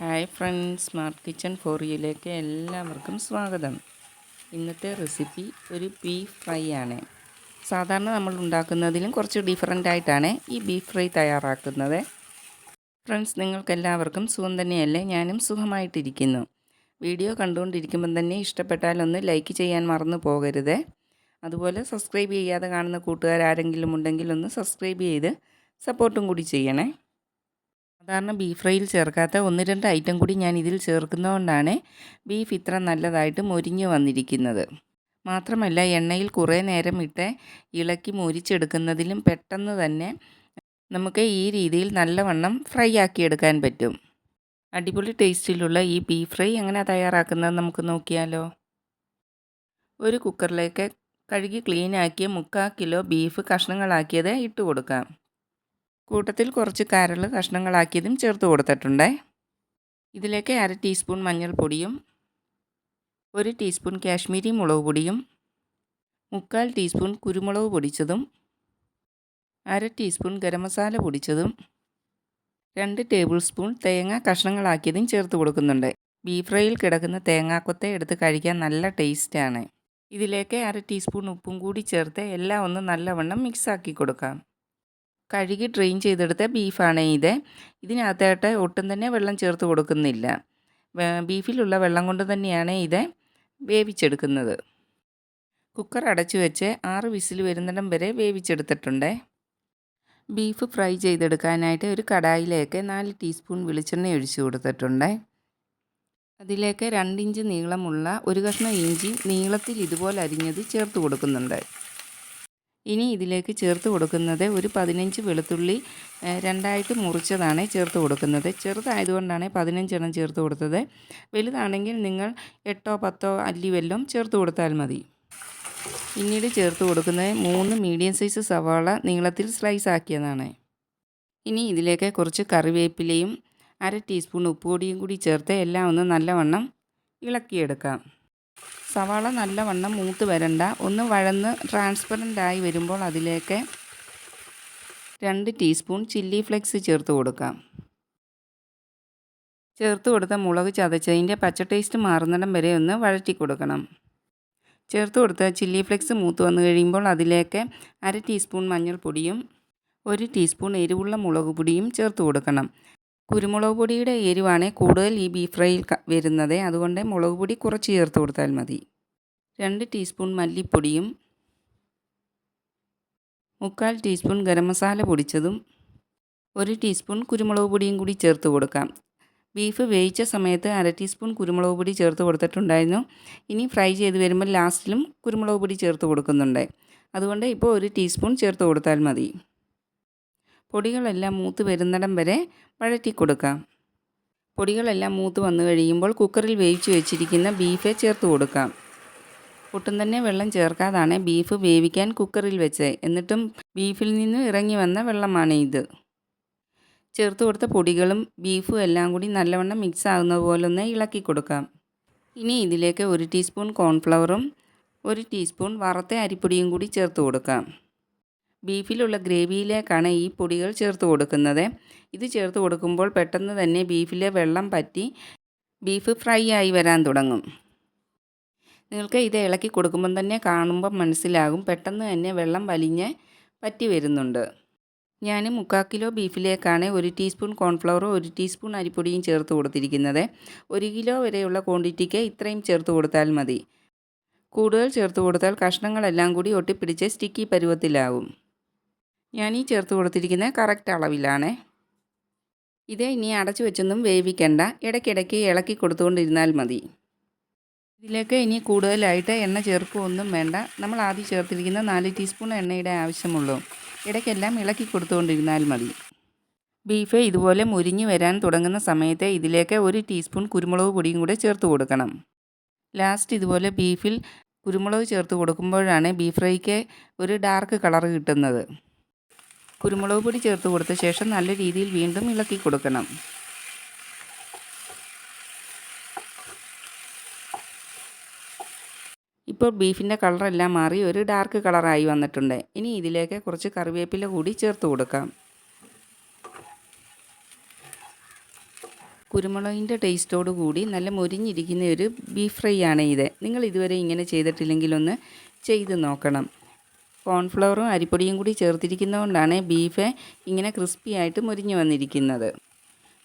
Hi friends smart kitchen ഫോറിയിലേക്ക് എല്ലാവർക്കും സ്വാഗതം. ഇന്നത്തെ റെസിപ്പി ഒരു ബീഫ് ഫ്രൈ ആണ്. സാധാരണ നമ്മൾ ഉണ്ടാക്കുന്നതിലും കുറച്ച് ഡിഫറെന്റ് ആയിട്ടാണ് ഈ ബീഫ് ഫ്രൈ തയ്യാറാക്കുന്നത്. ഫ്രണ്ട്സ് നിങ്ങൾക്കെല്ലാവർക്കും സുഖം തന്നെയല്ലേ? ഞാനും സുഖമായിട്ടിരിക്കുന്നു. വീഡിയോ കണ്ടുകൊണ്ടിരിക്കുമ്പം തന്നെ ഇഷ്ടപ്പെട്ടാൽ ഒന്ന് ലൈക്ക് ചെയ്യാൻ മറന്നു പോകരുത്. അതുപോലെ സബ്സ്ക്രൈബ് ചെയ്യാതെ കാണുന്ന കൂട്ടുകാർ ആരെങ്കിലും ഉണ്ടെങ്കിൽ ഒന്ന് സബ്സ്ക്രൈബ് ചെയ്ത് സപ്പോർട്ടും കൂടി ചെയ്യണേ. സാധാരണ ബീഫ് ഫ്രൈയിൽ ചേർക്കാത്ത ഒന്ന് രണ്ട് ഐറ്റം കൂടി ഞാൻ ഇതിൽ ചേർക്കുന്നതുകൊണ്ടാണ് ബീഫ് ഇത്ര നല്ലതായിട്ട് മുരിഞ്ഞ് വന്നിരിക്കുന്നത്. മാത്രമല്ല എണ്ണയിൽ കുറേ നേരം ഇട്ട് ഇളക്കി മൊരിച്ചെടുക്കുന്നതിലും പെട്ടെന്ന് തന്നെ നമുക്ക് ഈ രീതിയിൽ നല്ലവണ്ണം ഫ്രൈ ആക്കിയെടുക്കാൻ പറ്റും. അടിപൊളി ടേസ്റ്റിലുള്ള ഈ ബീഫ് ഫ്രൈ എങ്ങനെ തയ്യാറാക്കുന്നത് നമുക്ക് നോക്കിയാലോ? ഒരു കുക്കറിലേക്ക് കഴുകി ക്ലീനാക്കിയ മുക്കാൽ കിലോ ബീഫ് കഷ്ണങ്ങളാക്കിയത് ഇട്ട് കൊടുക്കാം കൂട്ടത്തിൽ കുറച്ച് കരൾ കഷ്ണങ്ങളാക്കിയതും ചേർത്ത് കൊടുത്തിട്ടുണ്ട്. ഇതിലേക്ക് അര ടീസ്പൂൺ മഞ്ഞൾപ്പൊടിയും ഒരു ടീസ്പൂൺ കാശ്മീരി മുളക് പൊടിയും മുക്കാൽ ടീസ്പൂൺ കുരുമുളക് പൊടിച്ചതും അര ടീസ്പൂൺ ഗരം മസാല പൊടിച്ചതും രണ്ട് ടേബിൾ സ്പൂൺ തേങ്ങ കഷ്ണങ്ങളാക്കിയതും ചേർത്ത് കൊടുക്കുന്നുണ്ട്. ബീഫ് ഫ്രൈയിൽ കിടക്കുന്ന തേങ്ങാക്കൊത്തെ എടുത്ത് കഴിക്കാൻ നല്ല ടേസ്റ്റാണ്. ഇതിലേക്ക് അര ടീസ്പൂൺ ഉപ്പും കൂടി ചേർത്ത് എല്ലാം ഒന്ന് നല്ലവണ്ണം മിക്സാക്കി കൊടുക്കാം. കഴുകി ഡ്രെയിൻ ചെയ്തെടുത്ത ബീഫാണ് ഇത്. ഇതിനകത്തായിട്ട് ഒട്ടും തന്നെ വെള്ളം ചേർത്ത് കൊടുക്കുന്നില്ല. ബീഫിലുള്ള വെള്ളം കൊണ്ട് തന്നെയാണ് ഇത് വേവിച്ചെടുക്കുന്നത്. കുക്കർ അടച്ചു വെച്ച് ആറ് വിസിൽ വരുന്നിടം വരെ വേവിച്ചെടുത്തിട്ടുണ്ട്. ബീഫ് ഫ്രൈ ചെയ്തെടുക്കാനായിട്ട് ഒരു കടായിലേക്ക് നാല് ടീസ്പൂൺ വെളിച്ചെണ്ണ ഒഴിച്ചു കൊടുത്തിട്ടുണ്ട്. അതിലേക്ക് രണ്ടിഞ്ച് നീളമുള്ള ഒരു കഷ്ണം ഇഞ്ചി നീളത്തിൽ ഇതുപോലെ അരിഞ്ഞത് ചേർത്ത് കൊടുക്കുന്നുണ്ട്. ഇനി ഇതിലേക്ക് ചേർത്ത് കൊടുക്കുന്നത് ഒരു പതിനഞ്ച് വെളുത്തുള്ളി രണ്ടായിട്ട് മുറിച്ചതാണ് ചേർത്ത് കൊടുക്കുന്നത്. ചെറുതായതുകൊണ്ടാണ് പതിനഞ്ചെണ്ണം ചേർത്ത് കൊടുത്തത്. വലുതാണെങ്കിൽ നിങ്ങൾ എട്ടോ പത്തോ അല്ലി വെല്ലം ചേർത്ത് കൊടുത്താൽ മതി. പിന്നീട് ചേർത്ത് കൊടുക്കുന്നത് മൂന്ന് മീഡിയം സൈസ് സവാള നീളത്തിൽ സ്ലൈസ് ആക്കിയതാണ്. ഇനി ഇതിലേക്ക് കുറച്ച് കറിവേപ്പിലയും അര ടീസ്പൂൺ ഉപ്പുപൊടിയും കൂടി ചേർത്ത് എല്ലാം ഒന്ന് നല്ലവണ്ണം ഇളക്കിയെടുക്കാം. സവാള നല്ലവണ്ണം മൂത്ത് വരണ്ട. ഒന്ന് വഴന്ന് ട്രാൻസ്പെറന്റ് ആയി വരുമ്പോൾ അതിലേക്ക് രണ്ട് ടീസ്പൂൺ ചില്ലി ഫ്ലെക്സ് ചേർത്ത് കൊടുക്കാം. ചേർത്ത് കൊടുത്ത മുളക് ചതച്ചതിന്റെ പച്ച ടേസ്റ്റ് മാറുന്നിടം വരെ ഒന്ന് വഴറ്റി കൊടുക്കണം. ചേർത്ത് കൊടുത്ത ചില്ലി ഫ്ലെക്സ് മൂത്ത് വന്നു കഴിയുമ്പോൾ അതിലേക്ക് അര ടീസ്പൂൺ മഞ്ഞൾപ്പൊടിയും ഒരു ടീസ്പൂൺ എരിവുള്ള മുളക് പൊടിയും ചേർത്ത് കൊടുക്കണം. കുരുമുളക് പൊടിയുടെ എരിവാണ് കൂടുതൽ ഈ ബീഫ് ഫ്രൈയിൽ വരുന്നത്. അതുകൊണ്ട് മുളക് പൊടി കുറച്ച് ചേർത്ത് കൊടുത്താൽ മതി. രണ്ട് ടീസ്പൂൺ മല്ലിപ്പൊടിയും മുക്കാൽ ടീസ്പൂൺ ഗരം മസാല പൊടിച്ചതും ഒരു ടീസ്പൂൺ കുരുമുളക് പൊടിയും കൂടി ചേർത്ത് കൊടുക്കാം. ബീഫ് വേവിച്ച സമയത്ത് അര ടീസ്പൂൺ കുരുമുളക് പൊടി ചേർത്ത് കൊടുത്തിട്ടുണ്ടായിരുന്നു. ഇനി ഫ്രൈ ചെയ്ത് വരുമ്പോൾ ലാസ്റ്റിലും കുരുമുളക് പൊടി ചേർത്ത് കൊടുക്കുന്നുണ്ട്. അതുകൊണ്ട് ഇപ്പോൾ ഒരു ടീസ്പൂൺ ചേർത്ത് കൊടുത്താൽ മതി. പൊടികളെല്ലാം മൂത്ത് വരുന്നിടം വരെ വഴറ്റി കൊടുക്കാം. പൊടികളെല്ലാം മൂത്ത് വന്നു കഴിയുമ്പോൾ കുക്കറിൽ വേവിച്ച് വെച്ചിരിക്കുന്ന ബീഫ് ചേർത്ത് കൊടുക്കാം. ഒട്ടും തന്നെ വെള്ളം ചേർക്കാതാണ് ബീഫ് വേവിക്കാൻ കുക്കറിൽ വെച്ച് എന്നിട്ടും ബീഫിൽ നിന്ന് ഇറങ്ങി വന്ന വെള്ളമാണ് ഇത്. ചേർത്ത് കൊടുത്ത പൊടികളും ബീഫും എല്ലാം കൂടി നല്ലവണ്ണം മിക്സ് ആകുന്ന പോലെ ഒന്ന് ഇളക്കി കൊടുക്കാം. ഇനി ഇതിലേക്ക് ഒരു ടീസ്പൂൺ കോൺഫ്ലവറും ഒരു ടീസ്പൂൺ വറുത്ത അരിപ്പൊടിയും കൂടി ചേർത്ത് കൊടുക്കാം. ബീഫിലുള്ള ഗ്രേവിയിലേക്കാണ് ഈ പൊടികൾ ചേർത്ത് കൊടുക്കുന്നത്. ഇത് ചേർത്ത് കൊടുക്കുമ്പോൾ പെട്ടെന്ന് തന്നെ ബീഫിലെ വെള്ളം പറ്റി ബീഫ് ഫ്രൈ ആയി വരാൻ തുടങ്ങും. നിങ്ങൾക്ക് ഇത് ഇളക്കി കൊടുക്കുമ്പം തന്നെ കാണുമ്പം മനസ്സിലാകും. പെട്ടെന്ന് തന്നെ വെള്ളം വലിഞ്ഞ് പറ്റി വരുന്നുണ്ട്. ഞാൻ മുക്കാൽ കിലോ ബീഫിലേക്കാണ് ഒരു ടീസ്പൂൺ കോൺഫ്ലവറും ഒരു ടീസ്പൂൺ അരിപ്പൊടിയും ചേർത്ത് കൊടുത്തിരിക്കുന്നത്. ഒരു കിലോ വരെയുള്ള ക്വാണ്ടിറ്റിക്ക് ഇത്രയും ചേർത്ത് കൊടുത്താൽ മതി. കൂടുതൽ ചേർത്ത് കൊടുത്താൽ കഷ്ണങ്ങളെല്ലാം കൂടി ഒട്ടിപ്പിടിച്ച് സ്റ്റിക്കി പരുവത്തിലാവും. ഞാൻ ഈ ചേർത്ത് കൊടുത്തിരിക്കുന്നത് കറക്റ്റ് അളവിലാണ്. ഇത് ഇനി അടച്ചു വെച്ചൊന്നും വേവിക്കണ്ട. ഇടയ്ക്കിടയ്ക്ക് ഇളക്കി കൊടുത്തുകൊണ്ടിരുന്നാൽ മതി. ഇതിലേക്ക് ഇനി കൂടുതലായിട്ട് എണ്ണ ചേർക്കുകയൊന്നും വേണ്ട. നമ്മൾ ആദ്യം ചേർത്തിരിക്കുന്ന നാല് ടീസ്പൂൺ എണ്ണയുടെ ആവശ്യമുള്ളൂ. ഇടയ്ക്കെല്ലാം ഇളക്കി കൊടുത്തുകൊണ്ടിരുന്നാൽ മതി. ബീഫ് ഇതുപോലെ മുരിഞ്ഞു വരാൻ തുടങ്ങുന്ന സമയത്ത് ഇതിലേക്ക് ഒരു ടീസ്പൂൺ കുരുമുളക് പൊടിയും കൂടെ ചേർത്ത് കൊടുക്കണം. ലാസ്റ്റ് ഇതുപോലെ ബീഫിൽ കുരുമുളക് ചേർത്ത് കൊടുക്കുമ്പോഴാണ് ബീഫ് ഫ്രൈക്ക് ഒരു ഡാർക്ക് കളർ കിട്ടുന്നത്. കുരുമുളക് പൊടി ചേർത്ത് കൊടുത്ത ശേഷം നല്ല രീതിയിൽ വീണ്ടും ഇളക്കി കൊടുക്കണം. ഇപ്പോൾ ബീഫിന്റെ കളറെല്ലാം മാറി ഒരു ഡാർക്ക് കളറായി വന്നിട്ടുണ്ട്. ഇനി ഇതിലേക്ക് കുറച്ച് കറിവേപ്പില കൂടി ചേർത്ത് കൊടുക്കാം. കുരുമുളകിന്റെ ടേസ്റ്റോടു കൂടി നല്ല മൊരിഞ്ഞിരിക്കുന്ന ഒരു ബീഫ് ഫ്രൈ ആണ് ഇത്. നിങ്ങൾ ഇതുവരെ ഇങ്ങനെ ചെയ്തിട്ടില്ലെങ്കിൽ ഒന്ന് ചെയ്ത് നോക്കണം. കോൺഫ്ലവറും അരിപ്പൊടിയും കൂടി ചേർത്തിരിക്കുന്നതുകൊണ്ടാണ് ബീഫ് ഇങ്ങനെ ക്രിസ്പി ആയിട്ട് മുരിഞ്ഞു വന്നിരിക്കുന്നത്.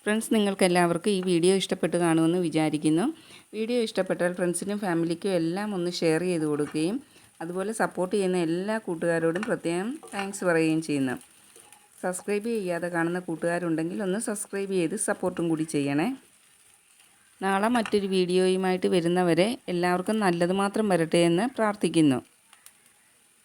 ഫ്രണ്ട്സ് നിങ്ങൾക്ക് എല്ലാവർക്കും ഈ വീഡിയോ ഇഷ്ടപ്പെട്ട് കാണുമെന്ന് വിചാരിക്കുന്നു. വീഡിയോ ഇഷ്ടപ്പെട്ടാൽ ഫ്രണ്ട്സിനും ഫാമിലിക്കും എല്ലാം ഒന്ന് ഷെയർ ചെയ്ത് കൊടുക്കുകയും അതുപോലെ സപ്പോർട്ട് ചെയ്യുന്ന എല്ലാ കൂട്ടുകാരോടും പ്രത്യേകം താങ്ക്സ് പറയുകയും ചെയ്യുന്നു. സബ്സ്ക്രൈബ് ചെയ്യാതെ കാണുന്ന കൂട്ടുകാരുണ്ടെങ്കിൽ ഒന്ന് സബ്സ്ക്രൈബ് ചെയ്ത് സപ്പോർട്ടും കൂടി ചെയ്യണേ. നാളെ മറ്റൊരു വീഡിയോയുമായിട്ട് വരുന്നവരെ എല്ലാവർക്കും നല്ലത് മാത്രം വരട്ടെ എന്ന് പ്രാർത്ഥിക്കുന്നു.